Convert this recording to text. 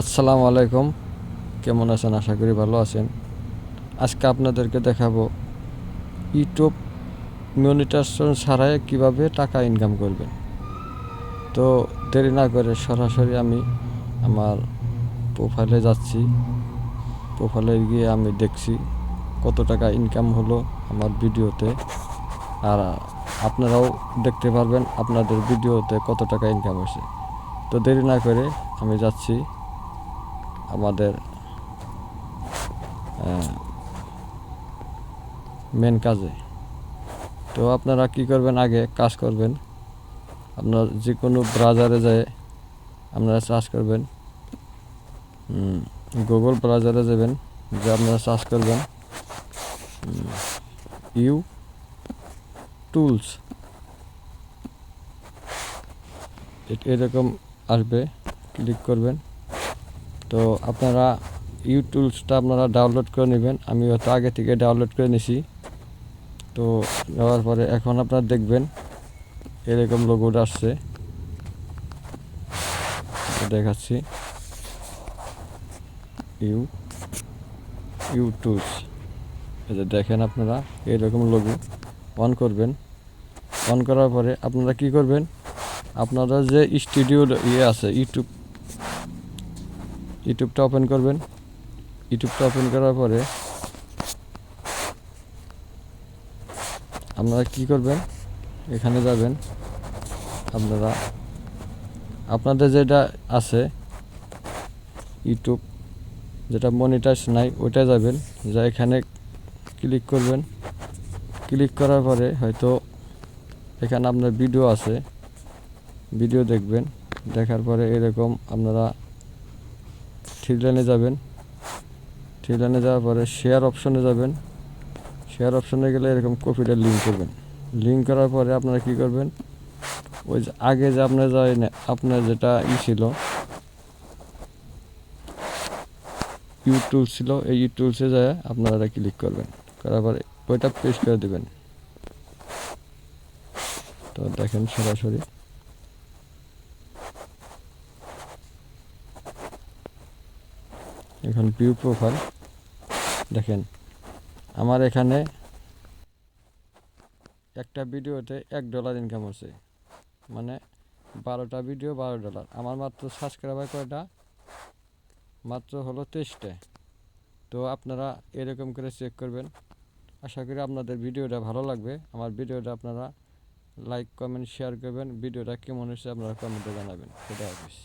আসসালামু আলাইকুম। কেমন আছেন? আশা করি ভালো আছেন। আজকে আপনাদেরকে দেখাবো ইউটিউব মনিটাইজেশন ছাড়াই কীভাবে টাকা ইনকাম করবেন। তো দেরি না করে সরাসরি আমি আমার প্রোফাইলে যাচ্ছি। প্রোফাইলে গিয়ে আমি দেখছি কত টাকা ইনকাম হলো আমার ভিডিওতে। আর আপনারাও দেখতে পারবেন আপনাদের ভিডিওতে কত টাকা ইনকাম হয়েছে। তো দেরি না করে আমি যাচ্ছি। আমাদের মেন কাজে। তো আপনারা কি করবেন আগে? কাজ করবেন। আপনার যে কোনো ব্রাউজারে যায় আপনারা চার্জ করবেন। গুগল ব্রাউজারে যাবেন, যে আপনারা চার্জ করবেন ইউ টুলস এরকম আসবে ক্লিক করবেন। তো আপনারা ইউ টুলসটা আপনারা ডাউনলোড করে নেবেন। আমি হয়তো আগে থেকে ডাউনলোড করে নিছি। তো নেওয়ার পরে এখন আপনারা দেখবেন এরকম লোগোটা আসছে। দেখাচ্ছি। ইউ ইউ টুলস এই যে দেখেন আপনারা এরকম লোগো অন করবেন। অন করার পরে আপনারা কি করবেন? আপনারা যে স্টুডিও ইয়ে আছে ইউটিউব ইউটিউবটা ওপেন করবেন। ইউটিউবটা ওপেন করার পরে আপনারা কি করবেন? এখানে যাবেন। আপনারা, আপনাদের যেটা আছে, ইউটিউব যেটা মনিটাইজ নাই, ওইটা যাবেন। যা এখানে ক্লিক করবেন। ক্লিক করার পরে হয়তো এখানে আপনার ভিডিও আছে। ভিডিও দেখবেন। দেখার পরে এরকম আপনারা থ্রি লাইনে যাবেন। থ্রি লাইনে যাওয়ার পরে শেয়ার অপশনে যাবেন। শেয়ার অপশনে গেলে এরকম কপিটা লিঙ্ক করবেন। লিঙ্ক করার পরে আপনারা কি করবেন? ওই যে আগে যে আপনার যায় না, আপনার যেটা ই ছিল ইউটিউব ছিল, এই ইউটিউবসে যায় আপনারা ক্লিক করবেন। করার পরে ওইটা পেস্ট করে দেবেন। তো দেখেন সরাসরি। এখন ভিউ প্রোফাইল দেখেন, আমার এখানে একটা ভিডিওতে এক ডলার ইনকাম হচ্ছে মানে বারোটা ভিডিও বারো ডলার আমার মাত্র সাবস্ক্রাইবার কয়টা? মাত্র হলো তেইশটা, তো আপনারা এরকম করে চেক করবেন। আশা করি আপনাদের ভিডিওটা ভালো লাগবে, আমার ভিডিওটা আপনারা লাইক কমেন্ট শেয়ার করবেন, ভিডিওটা কেমন হয়েছে আপনারা কমেন্টে জানাবেন সেটা অফিস